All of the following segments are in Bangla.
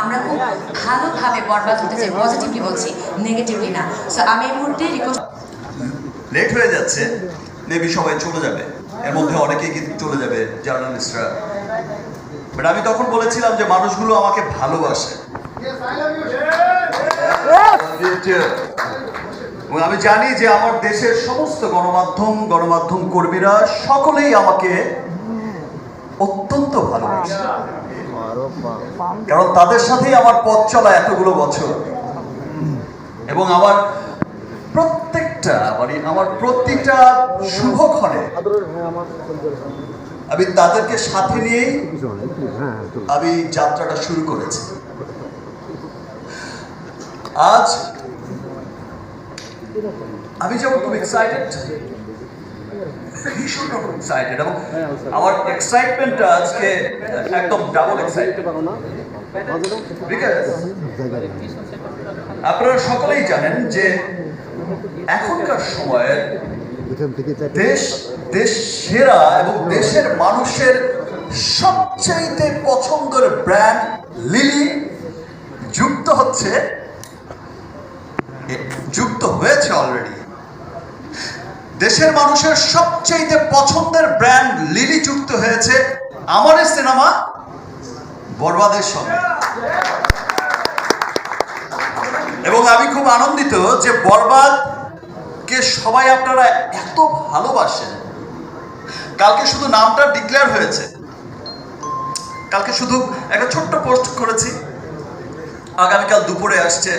আমরা খুব ভালোভাবে বরবাদ হতে চাই পজিটিভলি বলছি নেগেটিভলি না। সো আমি এই মুহূর্তে লেট হয়ে যাচ্ছে মেবি সবাই চলে যাবে। এর মধ্যে অনেকেই কিন্তু চলে যাবে জার্নালিস্টরা বাট আমি তখন বলেছিলাম যে মানুষগুলো আমাকে ভালোবাসে। আমি জানি যে আমার দেশের সমস্ত গণমাধ্যম গণমাধ্যম কর্মীরা সকলেই আমাকে অত্যন্ত ভালোবাসে। কারণ তাদের সাথেই আমার পথ চলা এতগুলো বছর। এবং আমার প্রত্যেকটা মানে আমার প্রতিটা শুভক্ষণে আমি তাদেরকে সাথে নিয়েই আমি যাত্রাটা শুরু করেছি। আজ আমি যেমন খুব এক্সাইটেড ভীষণ রকম এক্সাইটেড এবং আমার এক্সাইটমেন্টটা আজকে একদম ডাবল এক্সাইটেড আপনারা সকলেই জানেন যে এখনকার সময়ের দেশ দেশ সেরা এবং দেশের মানুষের সবচাইতে পছন্দের ব্র্যান্ড লিলি যুক্ত হচ্ছে যুক্ত হয়েছে অলরেডি দেশের মানুষের সবচাইতে পছন্দের ব্র্যান্ড লিলি যুক্ত হয়েছে আমার সিনেমা বরবাদের সঙ্গে। এবং আমি খুব আনন্দিত যে বরবাদ কে সবাই আপনারা এত ভালোবাসেন। কালকে শুধু নামটা ডিক্লেয়ার হয়েছে। কালকে শুধু একটা ছোট্ট পোস্ট করেছি। আগামীকাল দুপুরে আসছে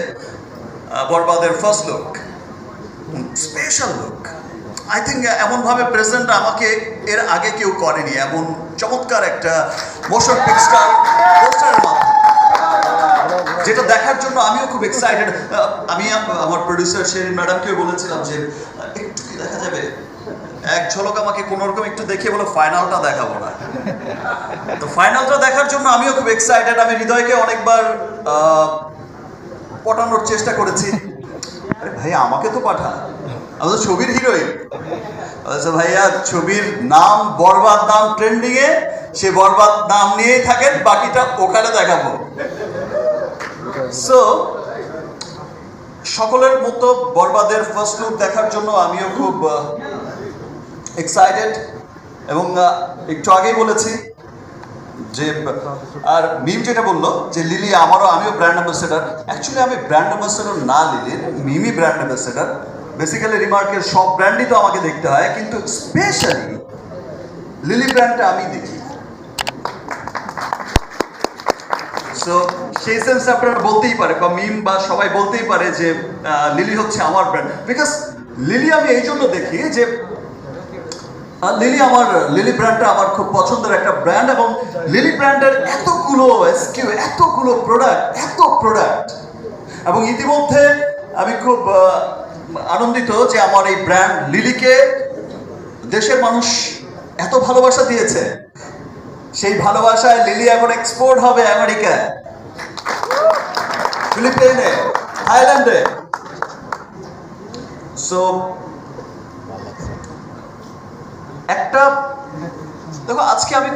বরবাদের first look special look I think এমনভাবে প্রেজেন্ট আমাকে এর আগে কেউ করেনি, এমন চমৎকার একটা মোশন পিকস্টার পোস্টারের মাধ্যমে। যেটা দেখার জন্য আমিও খুব এক্সাইটেড আমি আমার প্রডিউসার শেরিন ম্যাডামকেও বলেছিলাম যে একটু কি দেখা যাবে? এক ঝলক আমাকে কোনো রকম একটু দেখিয়ে বলো ফাইনালটা দেখাবো না। তো ফাইনালটা দেখার জন্য আমিও খুব এক্সাইটেড আমি হৃদয়কে অনেকবার পটানোর চেষ্টা করেছি। আরে ভাই, আমাকে তো পাঠা আমি তো ছবির হিরোইন। আচ্ছা ভাইয়া, ছবির নাম, বরবাদ নাম ট্রেন্ডিং এ, সে বরবাদ নাম নিয়েই থাকেন, বাকিটা ওখানে দেখাবো। সো সকলের মতো বরবাদের ফার্স্ট লুক দেখার জন্য আমিও খুব এক্সাইটেড এবং একটু আগেই বলেছি যে, আর মিম যেটা বলল, যে লিলি আমারও, আমিও ব্র্যান্ড অ্যাম্বাসেডার অ্যাকচুয়ালি আমি ব্র্যান্ড অ্যাম্বাসেডার না লিলির মিমি ব্র্যান্ড অ্যাম্বাসেডার বেসিক্যালি রিমার্কের সব ব্র্যান্ডই তো আমাকে দেখতে হয়, কিন্তু স্পেশালি লিলি ব্র্যান্ডটা আমি দেখি। সো সেই সেন্স আপনারা বলতেই পারে, বা মিম বা সবাই বলতেই পারে যে লিলি হচ্ছে আমার ব্র্যান্ড বিকজ লিলি আমি এই জন্য দেখি যে লিলি আমার লিলি ব্র্যান্ডটা আমার খুব পছন্দের একটা ব্র্যান্ড এবং লিলি ব্র্যান্ডের এতগুলো এসকিউ এতগুলো প্রোডাক্ট এত প্রোডাক্ট এবং ইতিমধ্যে আমি খুব আনন্দিত যে আমার এই ব্র্যান্ড লিলিকে দেশের মানুষ এত ভালোবাসা দিয়েছে। সেই ভালোবাসায় লিলি এখন এক্সপোর্ট হবে আমেরিকায়। ফিলিপিনে থাইল্যান্ডে। সো একটা, দেখো, আজকে আমি